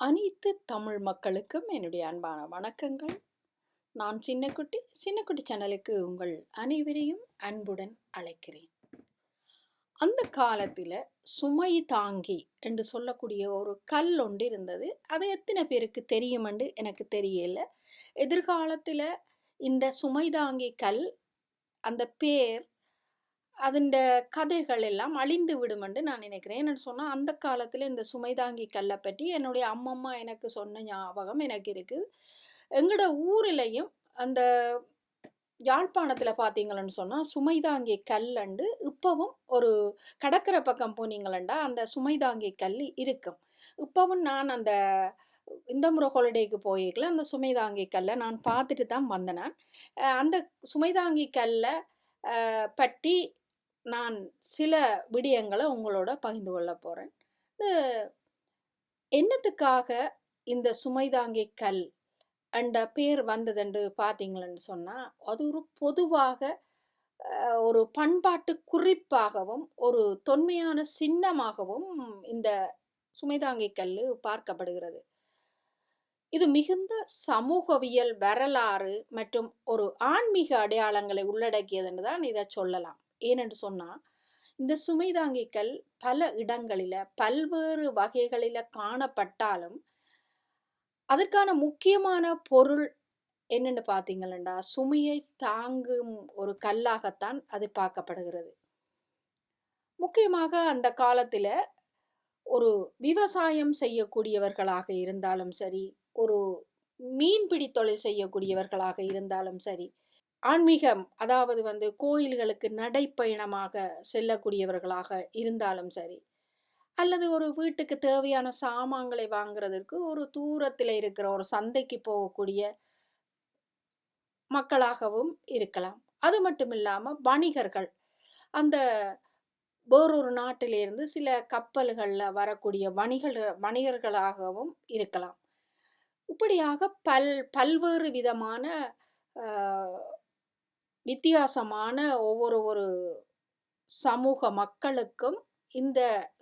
அனைத்து தமிழ் மக்களுக்கும் என்னுடைய அன்பான வணக்கங்கள். நான் சின்னக்குட்டி சின்னக்குட்டி சேனலுக்கு உங்கள் அனைவரையும் அன்புடன் அழைக்கிறேன். அந்த காலத்தில் சுமை தாங்கி என்று சொல்லக்கூடிய ஒரு கல் ஒன்று இருந்தது. அது எத்தனை பேருக்கு தெரியுமென்று எனக்கு தெரியல. எதிர்காலத்தில் இந்த சுமை தாங்கி கல் அந்த பேர் அதுண்ட கதைகள் எல்லாம் அழிந்து விடுமென்று நான் நினைக்கிறேன். என்னென்னு சொன்னால் அந்த காலத்தில் இந்த சுமைதாங்கி கல்லை பற்றி என்னுடைய அம்மம்மா எனக்கு சொன்ன ஞாபகம் எனக்கு இருக்குது எங்களோட ஊரிலையும் அந்த யாழ்ப்பாணத்தில் பார்த்தீங்களன்னு சொன்னால் சுமைதாங்கி கல்லண்டு இப்போவும் ஒரு கடற்கரை பக்கம் போனீங்களண்டா அந்த சுமைதாங்கி கல் இருக்கும். இப்போவும் நான் அந்த இந்த முறை ஹாலிடேக்கு போயிருக்கல அந்த சுமைதாங்கி கல்லை நான் பார்த்துட்டு தான் வந்தேன் நான். அந்த சுமைதாங்கி கல்லை பற்றி நான் சில விடயங்களை உங்களோட பகிர்ந்து கொள்ள போகிறேன் என்னத்துக்காக இந்த சுமைதாங்கி கல் அண்ட பேர் வந்ததுண்டு பார்த்தீங்களன்னு சொன்னால் அது ஒரு பொதுவாக ஒரு பண்பாட்டு குறிப்பாகவும் ஒரு தொன்மையான சின்னமாகவும் இந்த சுமைதாங்கி கல் பார்க்கப்படுகிறது. இது மிகுந்த சமூகவியல் வரலாறு மற்றும் ஒரு ஆன்மீக அடையாளங்களை உள்ளடக்கியதுன்னு தான் இதை சொல்லலாம். ஏனென்று சொன்னால் இந்த சுமைதாங்கிகள் பல இடங்களில் பல்வேறு வகைகளில் காணப்பட்டாலும் அதற்கான முக்கியமான பொருள் என்னென்னு பார்த்தீங்களா சுமையை தாங்கும் ஒரு கல்லாகத்தான் அது பார்க்கப்படுகிறது. முக்கியமாக அந்த காலத்தில் ஒரு விவசாயம் செய்யக்கூடியவர்களாக இருந்தாலும் சரி ஒரு மீன்பிடி தொழில் செய்யக்கூடியவர்களாக இருந்தாலும் சரி ஆன்மீகம் அதாவது வந்து கோயில்களுக்கு நடைப்பயணமாக செல்லக்கூடியவர்களாக இருந்தாலும் சரி அல்லது ஒரு வீட்டுக்கு தேவையான சாமான்களை வாங்குறதற்கு ஒரு தூரத்தில் இருக்கிற ஒரு சந்தைக்கு போகக்கூடிய மக்களாகவும் இருக்கலாம். அது மட்டும் இல்லாமல் வணிகர்கள் அந்த வேறொரு நாட்டிலிருந்து சில கப்பல்களில் வரக்கூடிய வணிகர் வணிகர்களாகவும் இருக்கலாம். இப்படியாக பல் பல்வேறு விதமான வித்தியாசமான ஒவ்வொரு ஒரு சமூக மக்களுக்கும் இந்த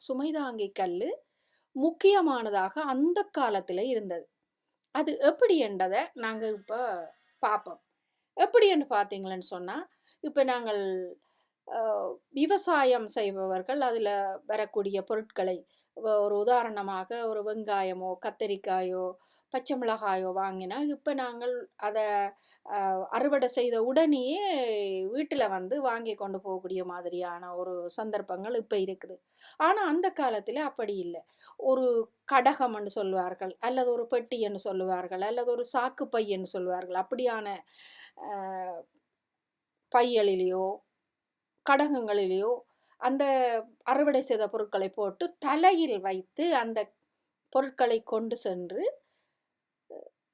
சுமைதாங்கி கல் முக்கியமானதாக அந்த காலத்தில் இருந்தது. அது எப்படி என்றதை நாங்கள் இப்போ பார்ப்போம் எப்படி என்று பார்த்தீங்களன்னு சொன்னால் இப்போ நாங்கள் விவசாயம் செய்பவர்கள் அதில் வரக்கூடிய பொருட்களை ஒரு உதாரணமாக ஒரு வெங்காயமோ கத்தரிக்காயோ பச்சை மிளகாயோ வாங்கினா இப்போ நாங்கள் அதை அறுவடை செய்த உடனேயே வீட்டில் வந்து வாங்கி கொண்டு போகக்கூடிய மாதிரியான ஒரு சந்தர்ப்பங்கள் இப்போ இருக்குது. ஆனால் அந்த காலத்தில் அப்படி இல்லை. ஒரு கடகம் என்று சொல்வார்கள் அல்லது ஒரு பெட்டி என்று சொல்லுவார்கள் அல்லது ஒரு சாக்கு பை என்று சொல்லுவார்கள் அப்படியான பையலிலேயோ கடகங்களிலேயோ அந்த அறுவடை செய்த பொருட்களை போட்டு தலையில் வைத்து அந்த பொருட்களை கொண்டு சென்று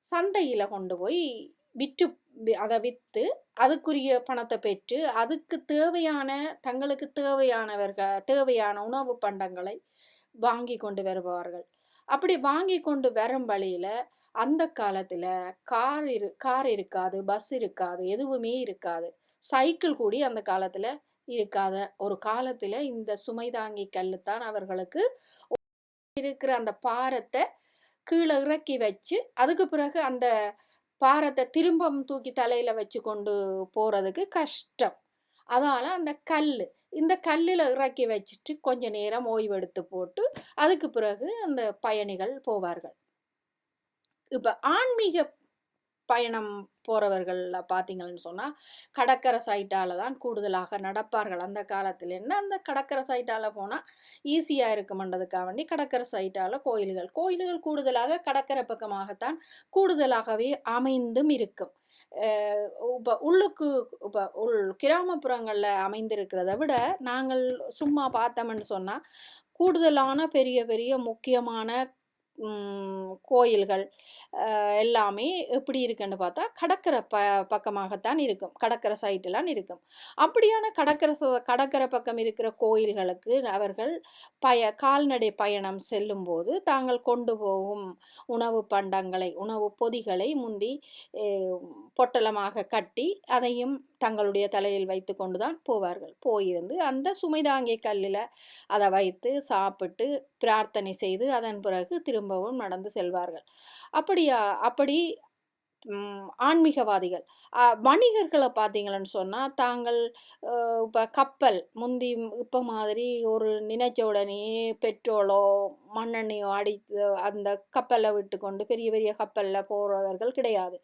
சந்தையில் கொண்டு போய் விற்று அதை விற்று அதுக்குரிய பணத்தை பெற்று அதுக்கு தேவையான தங்களுக்கு தேவையானவர்கள் தேவையான உணவு பண்டங்களை வாங்கி கொண்டு வருபவர்கள். அப்படி வாங்கி கொண்டு வரும் வழியில் அந்த காலத்தில் கார் இரு கார் இருக்காது பஸ் இருக்காது எதுவுமே இருக்காது. சைக்கிள் கூடி அந்த காலத்தில் இருக்காத ஒரு காலத்தில் இந்த சுமைதாங்கி கல்லு தான் அவர்களுக்கு இருக்கிற அந்த பாரத்தை கீழே இறக்கி வச்சு அதுக்கு பிறகு அந்த பாரத்தை திரும்பவும் தூக்கி தலையில் வச்சு கொண்டு போகிறதுக்கு கஷ்டம். அதால அந்த கல் இந்த கல்லில் இறக்கி வச்சுட்டு கொஞ்ச நேரம் ஓய்வெடுத்து போட்டு அதுக்கு பிறகு அந்த பயணிகள் போவார்கள். இப்போ ஆன்மீக பயணம் போகிறவர்களில் பார்த்தீங்கன்னு சொன்னால் கடற்கரை சைட்டால் தான் கூடுதலாக நடப்பார்கள். அந்த காலத்தில் என்ன? அந்த கடற்கரை சைட்டால் போனால் ஈஸியாக இருக்குமன்றதுக்காக வேண்டி கடற்கரை சைட்டால் கோயில்கள். கோயில்கள் கூடுதலாக கடற்கரை பக்கமாகத்தான் கூடுதலாகவே அமைந்தும் இருக்கும். இப்போ உள்ளுக்கு இப்போ உள் கிராமப்புறங்களில் அமைந்திருக்கிறத விட நாங்கள் சும்மா பார்த்தோம்னு சொன்னால் கூடுதலான பெரிய பெரிய முக்கியமான கோயில்கள் எல்லாமே எப்படி இருக்குன்னு பார்த்தா கடற்கரை ப பக்கமாகத்தான் இருக்கும். கடற்கரை சைட்டெல்லாம் இருக்கும். அப்படியான கடற்கரை ச- கடற்கரை பக்கம் இருக்கிற கோயில்களுக்கு அவர்கள் பய கால்நடை பயணம் செல்லும்போது தாங்கள் கொண்டு போகும் உணவு பண்டங்களை உணவு பொதிகளை முந்தி பொட்டலமாக கட்டி அதையும் தங்களுடைய தலையில் வைத்து கொண்டு தான் போவார்கள். போயிருந்து அந்த சுமைதாங்கிய கல்லில் அதை வைத்து சாப்பிட்டு பிரார்த்தனை செய்து அதன் பிறகு திரும்பவும் நடந்து செல்வார்கள். அப்படி அப்படியா அப்படி ஆன்மீகவாதிகள். வணிகர்களை பார்த்தீங்கன்னு சொன்னால் தாங்கள் இப்போ கப்பல் முந்தி இப்போ மாதிரி ஒரு நினைச்ச உடனே பெட்ரோலோ மண்ணெண்ணையோ அடித்து அந்த கப்பலை விட்டு கொண்டு பெரிய பெரிய கப்பலில் போகிறவர்கள் கிடையாது.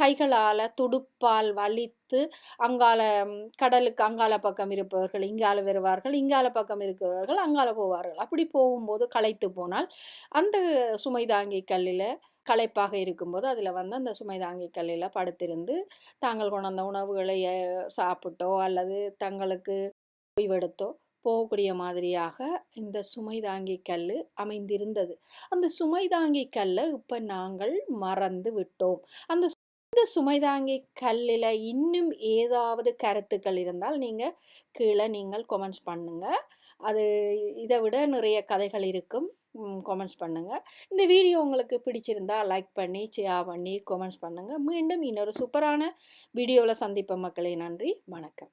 கைகளால் துடுப்பால் வலித்து அங்கால கடலுக்கு அங்கால பக்கம் இருப்பவர்கள் இங்கால வருவார்கள் இங்கால பக்கம் இருக்கிறவர்கள் அங்கால போவார்கள். அப்படி போகும்போது களைத்து போனால் அந்த சுமைதாங்கி கல்லில் களைப்பாக இருக்கும்போது அதில் வந்து அந்த சுமைதாங்கி கல்லில் படுத்திருந்து தாங்கள் கொண்டு வந்த உணவுகளை சாப்பிட்டோ அல்லது தங்களுக்கு ஓய்வெடுத்தோ போகக்கூடிய மாதிரியாக இந்த சுமைதாங்கி கல் அமைந்திருந்தது. அந்த சுமைதாங்கி கல்லை இப்போ நாங்கள் மறந்து விட்டோம். அந்த இந்த சுமைதாங்கி கல்லில் இன்னும் ஏதாவது கருத்துக்கள் இருந்தால் நீங்கள் கீழே நீங்கள் கொமெண்ட்ஸ் பண்ணுங்கள் அது இதை விட நிறைய கதைகள் இருக்கும். கமெண்ட்ஸ் பண்ணுங்கள் இந்த வீடியோ உங்களுக்கு பிடிச்சிருந்தா லைக் பண்ணி ஷேர் பண்ணி கமெண்ட்ஸ் பண்ணுங்கள் மீண்டும் இன்னொரு சூப்பரான வீடியோவில் சந்திப்ப மக்களே. நன்றி. வணக்கம்.